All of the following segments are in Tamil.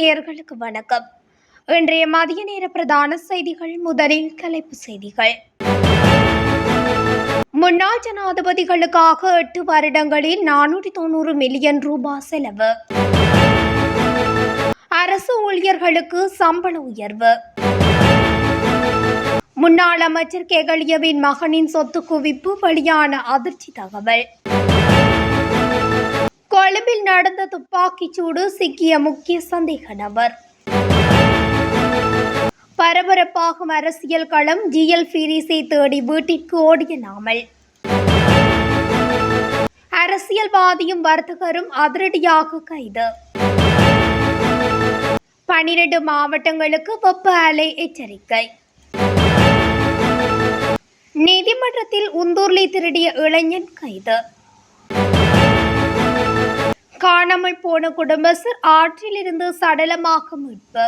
நேர்களுக்கு வணக்கம். இன்றைய மதிய நேர பிரதான செய்திகள் முதலில் தலைப்பு செய்திகள். முன்னாள் ஜனாதிபதிகளுக்காக எட்டு வருடங்களில் நானூற்றி தொண்ணூறு மில்லியன் ரூபாய் செலவு. அரசு ஊழியர்களுக்கு சம்பள உயர்வு. முன்னாள் அமைச்சர் கெகலியவின் மகனின் சொத்து குவிப்பு வெளியான அதிர்ச்சி தகவல். கொழும்பில் நடந்த துப்பாக்கிச் சூடு சிக்கிய முக்கிய சந்தேக நபர். பரபரப்பாகும் அரசியல் களம் ஜிஎல் பீரிஸை தேடி வீட்டிற்கு ஓடிய நாமல். அரசியல்வாதியும் வர்த்தகரும் அதிரடியாக கைது. பனிரெண்டு மாவட்டங்களுக்கு வெப்ப அலை எச்சரிக்கை. நீதிமன்றத்தில் உந்தூர்லி திருடிய இளைஞன் கைது. காணாமல் போன குடும்பஸ்தர் ஆற்றிலிருந்து சடலமாக மீட்பு.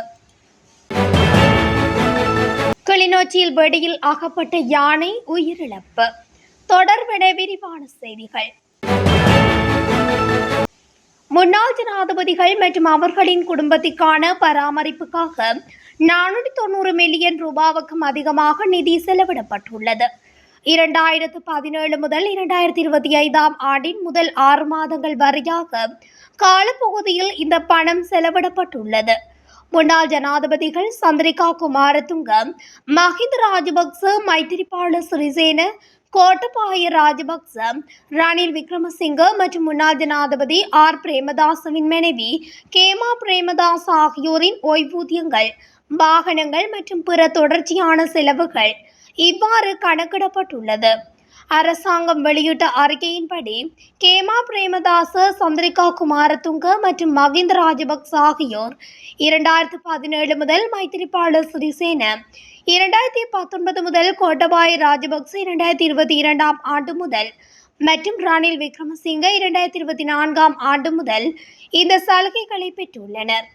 கிளிநொச்சியில் வெடியில் அகப்பட்ட யானை உயிரிழப்பு. தொடர்பென விரிவான செய்திகள். முன்னாள் ஜனாதிபதிகள் மற்றும் அவர்களின் குடும்பத்திற்கான பராமரிப்புக்காக நானூற்றி தொண்ணூறு மில்லியன் ரூபாவுக்கும் அதிகமாக நிதி செலவிடப்பட்டுள்ளது. இரண்டாயிரத்து பதினேழு முதல் இரண்டாயிரத்தி இருபத்தி ஐந்தாம் ஆண்டின் முதல் ஆறு மாதங்கள் வரையாக காலப்பகுதியில் இந்த பணம் செலவிடப்பட்டுள்ளது. முன்னாள் ஜனாதிபதிகள் சந்திரிகா குமாரதுங்க மஹிந்த ராஜபக்ச மைத்திரிபால சிறிசேன கோட்டபாய ராஜபக்ச ரணில் விக்ரமசிங்க மற்றும் முன்னாள் ஜனாதிபதி ஆர். பிரேமதாசவின் மனைவி கேமா பிரேமதாஸ் ஆகியோரின் ஓய்வூதியங்கள் வாகனங்கள் மற்றும் பிற தொடர்ச்சியான செலவுகள் இவ்வாறு கணக்கிடப்பட்டுள்ளது. அரசாங்கம் வெளியிட்ட அறிக்கையின்படி கேமா பிரேமதாச சந்திரிகா குமாரதுங்க மற்றும் மகிந்த ராஜபக்ச ஆகியோர் இரண்டாயிரத்து பதினேழு முதல் மைத்திரிபால சிறிசேன இரண்டாயிரத்தி பத்தொன்பது முதல் கோட்டபாய ராஜபக்ச இரண்டாயிரத்தி இருபத்தி இரண்டாம் ஆண்டு முதல் மற்றும் ரணில் விக்ரமசிங்க இரண்டாயிரத்தி இருபத்தி நான்காம் ஆண்டு முதல் இந்த சலுகைகளை பெற்றுள்ளனர்.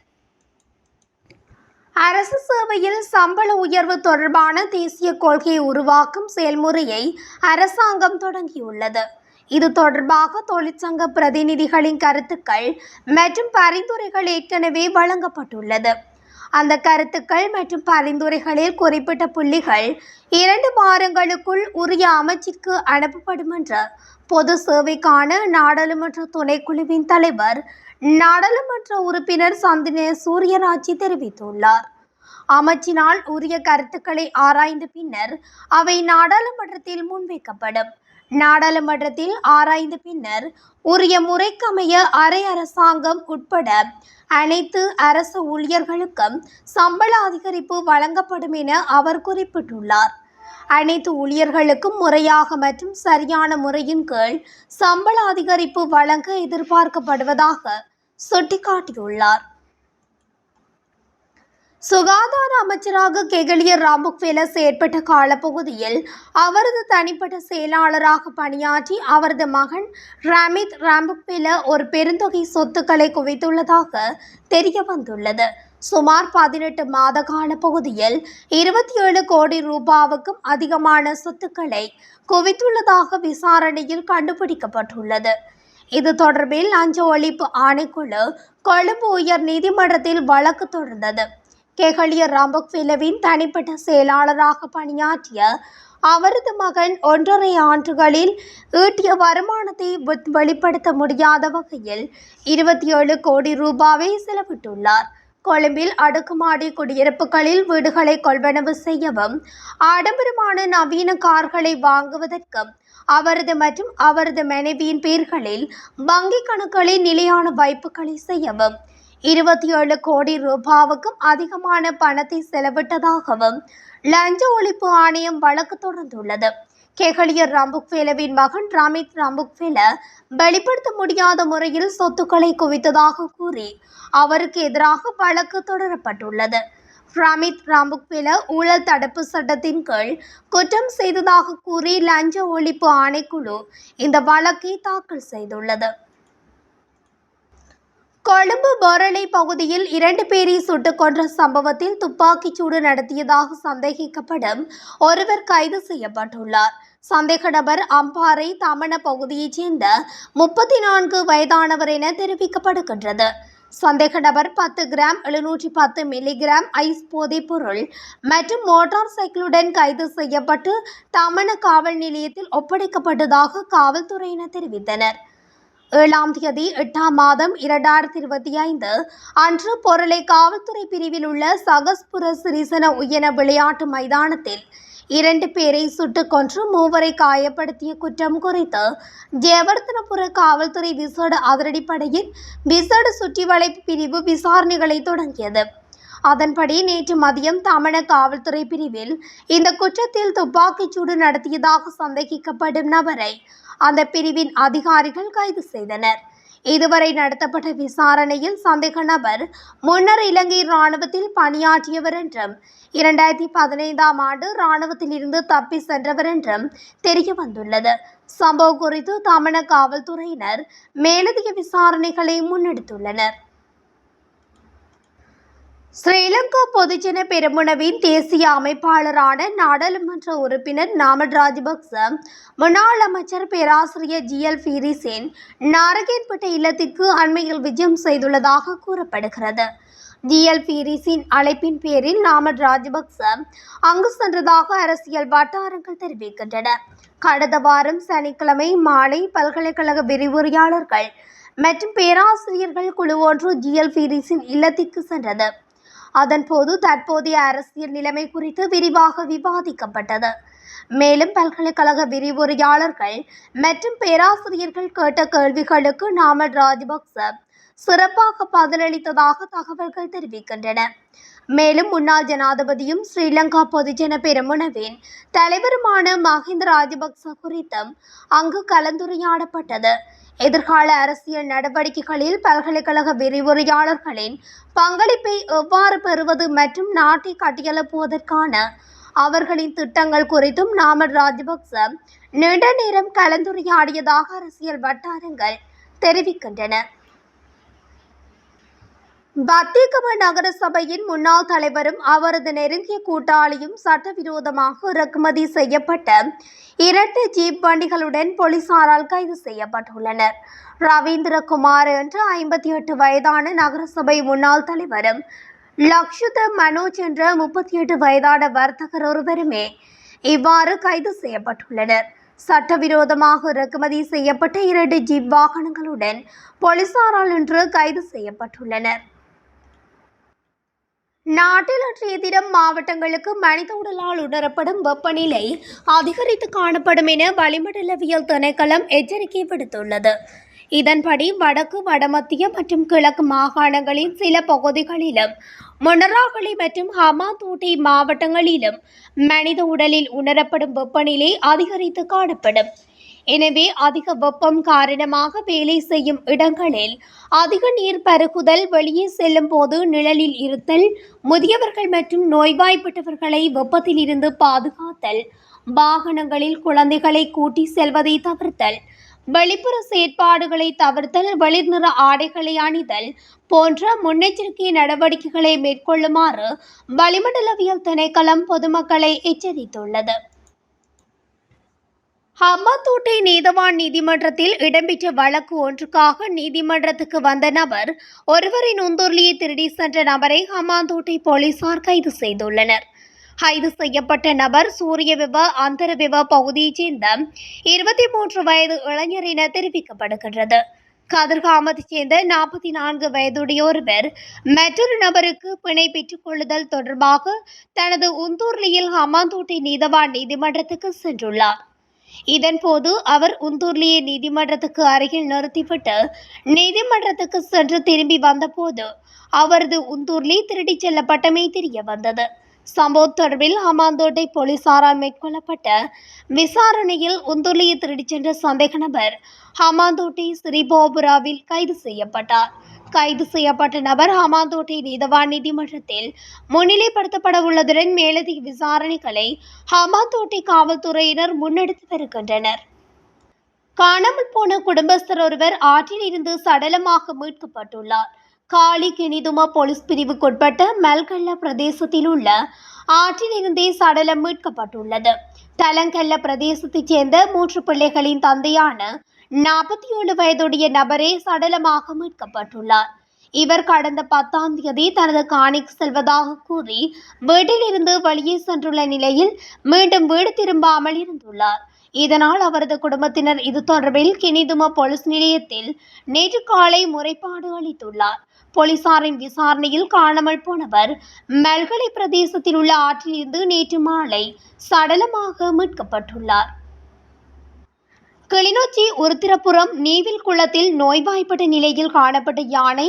அரசு சேவையில் சம்பள உயர்வு தொடர்பான தேசிய கொள்கையை உருவாக்கும் செயல்முறையை அரசாங்கம் தொடங்கியுள்ளது. இது தொடர்பாக தொழிற்சங்க பிரதிநிதிகளின் கருத்துக்கள் மற்றும் பரிந்துரைகள் ஏற்கனவே வழங்கப்பட்டுள்ளது. அந்த கருத்துக்கள் மற்றும் பரிந்துரைகளில் குறிப்பிட்ட புள்ளிகள் இரண்டு வாரங்களுக்குள் உரிய அமைச்சிற்கு அனுப்பப்படும் என்று பொது சேவைக்கான நாடாளுமன்ற துணைக்குழுவின் தலைவர் நாடாளுமன்ற உறுப்பினர் சந்தின சூரியராஜி தெரிவித்துள்ளார். அமைச்சினால் உரிய கருத்துக்களை ஆராய்ந்த பின்னர் அவை நாடாளுமன்றத்தில் முன்வைக்கப்படும். நாடாளுமன்றத்தில் ஆராய்ந்த பின்னர் உரிய முறைக்கமைய அரை அரசாங்கம் உட்பட அனைத்து அரசு ஊழியர்களுக்கும் சம்பள அதிகரிப்பு வழங்கப்படும் என அவர் குறிப்பிட்டுள்ளார். அனைத்து ஊழியர்களுக்கும் முறையாக மற்றும் சரியான முறையின் கீழ் சம்பள அதிகரிப்பு வழங்க எதிர்பார்க்கப்படுவதாக சுட்டிக்காட்டியுள்ளார். சுகாதார அமைச்சராக கெகலியர் ராம்புக்வேல செயற்பட்ட காலப்பகுதியில் அவரது தனிப்பட்ட செயலாளராக பணியாற்றி அவரது மகன் ராமித் ராம்புக்வேல ஒரு பெருந்தொகை சொத்துக்களை குவித்துள்ளதாக தெரிய வந்துள்ளது சுமார் பதினெட்டு மாத கால பகுதியில் இருபத்தி ஏழு கோடி ரூபாவுக்கும் அதிகமான சொத்துக்களை குவித்துள்ளதாக விசாரணையில் கண்டுபிடிக்கப்பட்டுள்ளது. இது தொடர்பில் லஞ்ச ஒழிப்பு ஆணைக்குழு கொழும்பு உயர் நீதிமன்றத்தில் வழக்கு தொடர்ந்தது கெகலியர் ராம்பக்விலவின் தனிப்பட்ட செயலாளராக பணியாற்றிய அவரது மகன் ஒன்றரை ஆண்டுகளில் ஈட்டிய வருமானத்தை வெளிப்படுத்த முடியாத வகையில் இருபத்தி ஏழு கோடி ரூபாவை செலவிட்டுள்ளார். கொழும்பில் அடுக்குமாடி குடியிருப்புகளில் வீடுகளை கொள்வனவு செய்யவும் ஆடம்பரமான நவீன கார்களை வாங்குவதற்கும் அவரது மற்றும் அவரது மனைவியின் பெயர்களில் வங்கிக் கணக்குகளில் நிலையான வைப்புகளை செய்யவும் இருபத்தி ஏழு கோடி ரூபாவுக்கும் அதிகமான பணத்தை செலவிட்டதாகவும் லஞ்ச ஒழிப்பு ஆணையம் வழக்கு தொடர்ந்துள்ளது. கெகலியர் ராம்புக்வேலவின் மகன் ராமித் ராம்புக்வேல வெளிப்படுத்த முடியாத முறையில் சொத்துக்களை குவித்ததாக கூறி அவருக்கு எதிராக வழக்கு தொடரப்பட்டுள்ளது. ரமித் ராம்புக்வில ஊழல் தடுப்பு சட்டத்தின் கீழ் குற்றம் செய்ததாக கூறி லஞ்ச ஒழிப்பு ஆணைக்குழு இந்த வழக்கை தாக்கல் செய்துள்ளது. கொழும்பு பொரளை பகுதியில் இரண்டு பேரை சுட்டுக் கொன்ற சம்பவத்தில் துப்பாக்கிச் சூடு நடத்தியதாக சந்தேகிக்கப்படும் ஒருவர் கைது செய்யப்பட்டுள்ளார். சந்தேக நபர் அம்பாறை தமண பகுதியைச் சேர்ந்த முப்பத்தி நான்கு வயதானவர் என தெரிவிக்கப்படுகின்றது. சந்தேக நபர் பத்து கிராம் எழுநூற்றி பத்து மில்லிகிராம் ஐஸ் போதைப் பொருள் மற்றும் மோட்டார் சைக்கிளுடன் கைது செய்யப்பட்டு தமண காவல் நிலையத்தில் ஒப்படைக்கப்பட்டதாக காவல்துறையினர் தெரிவித்தனர். ஏழாம் தேதி எட்டாம் மாதம் இரண்டாயிரத்தி இருபத்தி ஐந்து அன்று பொருளை காவல்துறை பிரிவில் உள்ள சகஸ்புர சிறிசன உயன விளையாட்டு மைதானத்தில் இரண்டு பேரை சுட்டுக் கொன்று மூவரை காயப்படுத்திய குற்றம் குறித்து ஜெயவர்தனபுர காவல்துறை விசேட அதிரடிப்படையின் விசேட சுற்றி வளைப்பு பிரிவு விசாரணைகளை தொடங்கியது. அதன்படி நேற்று மதியம் தமிழக காவல்துறை பிரிவில் இந்த குற்றத்தில் துப்பாக்கிச்சூடு நடத்தியதாக சந்தேகிக்கப்படும் நபரை அந்த பிரிவின் அதிகாரிகள் கைது செய்தனர். இதுவரை நடத்தப்பட்ட விசாரணையில் சந்தேக நபர் முன்னர் இலங்கை இராணுவத்தில் பணியாற்றியவர் என்றும் இரண்டாயிரத்தி பதினைந்தாம் ஆண்டு இராணுவத்தில் இருந்து தப்பி சென்றவர் என்றும் தெரிய வந்துள்ளது. சம்பவம் குறித்து தமிழக காவல்துறையினர் மேலதிக விசாரணைகளை முன்னெடுத்துள்ளனர். ஸ்ரீலங்கா பொதுஜன பெருமுனவின் தேசிய அமைப்பாளரான நாடாளுமன்ற உறுப்பினர் நாமல் ராஜபக்ச முன்னாள் அமைச்சர் பேராசிரியர் ஜி எல் ஃபீரிசேன் நாரகேன்பட்ட இல்லத்திற்கு அண்மையில் விஜயம் செய்துள்ளதாக கூறப்படுகிறது. ஜிஎல் பீரிஸின் அழைப்பின் பேரில் நாமல் ராஜபக்ச அங்கு சென்றதாக அரசியல் வட்டாரங்கள் தெரிவிக்கின்றன. கடந்த வாரம் சனிக்கிழமை மாலை பல்கலைக்கழக விரிவுரையாளர்கள் மற்றும் பேராசிரியர்கள் குழு ஒன்று ஜிஎல் பீரிஸின் இல்லத்திற்கு சென்றது. அதன்போது தற்போதைய அரசியல் நிலைமை குறித்து விரிவாக விவாதிக்கப்பட்டது. மேலும் பல்கலைக்கழக விரிவுரையாளர்கள் மற்றும் பேராசிரியர்கள் கேட்ட கேள்விகளுக்கு நாமல் ராஜபக்ச சிறப்பாக பதிலளித்ததாக தகவல்கள் தெரிவிக்கின்றன. மேலும் முன்னாள் ஜனாதிபதியும் ஸ்ரீலங்கா பொதுஜன பெருமுனவின் தலைவருமான மஹிந்த ராஜபக்ச குறித்தும் அங்கு கலந்துரையாடப்பட்டது. எதிர்கால அரசியல் நடவடிக்கைகளில் பல்கலைக்கழக விரிவுரையாளர்களின் பங்களிப்பை எவ்வாறு பெறுவது மற்றும் நாட்டை கட்டியெழுப்புவதற்கான அவர்களின் திட்டங்கள் குறித்தும் நாமல் ராஜபக்ச நீண்ட நேரம் கலந்துரையாடியதாக அரசியல் வட்டாரங்கள் தெரிவிக்கின்றன. பத்திகம நகர சபையின் முன்னாள் தலைவரும் அவரது நெருங்கிய கூட்டாளியும் சட்டவிரோதமாக இறக்குமதி செய்யப்பட்ட இரண்டு ஜீப் வண்டிகளுடன் போலீசாரால் கைது செய்யப்பட்டுள்ளனர். ரவீந்திரகுமார் என்ற ஐம்பத்தி எட்டு வயதான நகரசபை முன்னாள் தலைவரும் லக்ஷுத மனோஜ் என்ற முப்பத்தி எட்டு வயதான வர்த்தகர் ஒருவருமே இவ்வாறு கைது செய்யப்பட்டுள்ளனர். சட்டவிரோதமாக இறக்குமதி செய்யப்பட்ட இரண்டு ஜீப் வாகனங்களுடன் போலீசாரால் இன்று கைது செய்யப்பட்டுள்ளனர். நாட்டில் அன்றைய தினம் மாவட்டங்களுக்கு மனித உடலால் உணரப்படும் வெப்பநிலை அதிகரித்து காணப்படும் என வளிமண்டலவியல் திணைக்களம் எச்சரிக்கை விடுத்துள்ளது. இதன்படி வடக்கு வடமத்திய மற்றும் கிழக்கு மாகாணங்களின் சில பகுதிகளிலும் மொனராகலி மற்றும் ஹமாதூட்டி மாவட்டங்களிலும் மனித உடலில் உணரப்படும் வெப்பநிலை அதிகரித்து காணப்படும். எனவே அதிக வெப்பம் காரணமாக வேலை செய்யும் இடங்களில் அதிக நீர் பருகுதல் வெளியே செல்லும் போது நிழலில் இருத்தல் முதியவர்கள் மற்றும் நோய்வாய்ப்பட்டவர்களை வெப்பத்தில் இருந்து பாதுகாத்தல் வாகனங்களில் குழந்தைகளை கூட்டி செல்வதை தவிர்த்தல் வெளிப்புற செயற்பாடுகளை தவிர்த்தல் வெளிர்நிற ஆடைகளை அணிதல் போன்ற முன்னெச்சரிக்கை நடவடிக்கைகளை மேற்கொள்ளுமாறு வளிமண்டலவியல் திணைக்களம் பொதுமக்களை எச்சரித்துள்ளது. ஹம்மாத்தோட்டை நீதவான் நீதிமன்றத்தில் இடம்பெற்ற வழக்கு ஒன்றுக்காக நீதிமன்றத்துக்கு வந்த நபர் ஒருவரின் உந்துர்லியை திருடி சென்ற நபரை ஹம்மாந்தோட்டை போலீசார் கைது செய்துள்ளனர். கைது செய்யப்பட்ட நபர் சூரியவிவ அந்தரவிவ பகுதியைச் சேர்ந்த இருபத்தி மூன்று வயது இளைஞர் என தெரிவிக்கப்படுகின்றது. கதிர்காமத்தைச் சேர்ந்த நாற்பத்தி நான்கு வயதுடைய ஒருவர் மற்றொரு நபருக்கு பிணை பெற்றுக் கொள்ளுதல் தொடர்பாக தனது உந்தூர்லியில் ஹமாந்தோட்டை நீதவான் நீதிமன்றத்துக்கு சென்றுள்ளார். இதன்போது அவர் உந்தூர்லியை நீதிமன்றத்துக்கு அருகில் நிறுத்திவிட்டு நீதிமன்றத்துக்கு சென்று திரும்பி வந்தபோது அவரது உந்தூர்லி திருடிச் செல்லப்பட்டமை தெரிய வந்தது. சம்பவம் தொடர்பில் ஹமாந்தோட்டை போலீசாரால் மேற்கொள்ளப்பட்ட விசாரணையில் உந்துளியை திருடிச் சென்ற சந்தேக நபர் ஹமாந்தோட்டை ஸ்ரீபோபுராவில் கைது செய்யப்பட்டார். கைது செய்யப்பட்ட நபர் ஹமாந்தோட்டை நீதவான் நீதிமன்றத்தில் முன்னிலைப்படுத்தப்பட உள்ளதுடன் மேலதிக விசாரணைகளை ஹமாந்தோட்டை காவல்துறையினர் முன்னெடுத்து வருகின்றனர். காணாமல் போன குடும்பஸ்தர் ஒருவர் ஆற்றில் இருந்து சடலமாக மீட்கப்பட்டுள்ளார். காளி கிணிதும போலீஸ் பிரிவுக்குட்பட்ட மெல்கல்ல பிரதேசத்தில் உள்ள ஆற்றிலிருந்தே சடலம் மீட்கப்பட்டுள்ளது. தலங்கல்ல பிரதேசத்தைச் சேர்ந்த மூன்று பிள்ளைகளின் தந்தையான நாற்பத்தி ஏழு வயதுடைய நபரே சடலமாக மீட்கப்பட்டுள்ளார். இவர் கடந்த பத்தாம் தேதி தனது காணிக்கு செல்வதாக கூறி வீட்டிலிருந்து வெளியே சென்றுள்ள நிலையில் மீண்டும் வீடு திரும்பாமல் இருந்துள்ளார். இதனால் அவரது குடும்பத்தினர் இது தொடர்பில் கினிதும போலீஸ் நிலையத்தில் நேற்று காலை முறைப்பாடு அளித்துள்ளார். போலீசாரின் விசாரணையில் காணாமல் போனவர் மெல்கலை பிரதேசத்தில் உள்ள ஆற்றிலிருந்து நேற்று மாலை சடலமாக மீட்கப்பட்டுள்ளார். கிளிநொச்சி உருத்திரபுரம் நீவில் குளத்தில் நோய்வாய்ப்பட்ட நிலையில் காணப்பட்ட யானை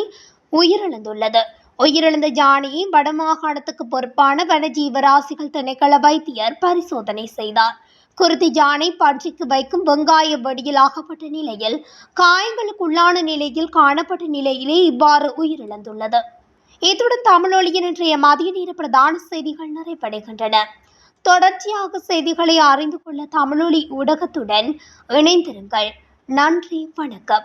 உயிரிழந்துள்ளது. உயிரிழந்த யானையை வடமாகாணத்துக்கு பொறுப்பான வனஜீவராசிகள் திணைக்கள வைத்தியர் பரிசோதனை செய்தார். குருதி யானை பன்றிக்கு வைக்கும் வெங்காய வடியில் ஆகப்பட்ட நிலையில் காயங்களுக்குள்ளான நிலையில் காணப்பட்ட நிலையிலே இவ்வாறு உயிரிழந்துள்ளது. இத்துடன் தமிழொலியின் இன்றைய மதிய நேர பிரதான செய்திகள் நிறைவடைகின்றன. தொடர்ச்சியாக செய்திகளை அறிந்து கொள்ள தமிழொலி ஊடகத்துடன் இணைந்திருங்கள். நன்றி வணக்கம்.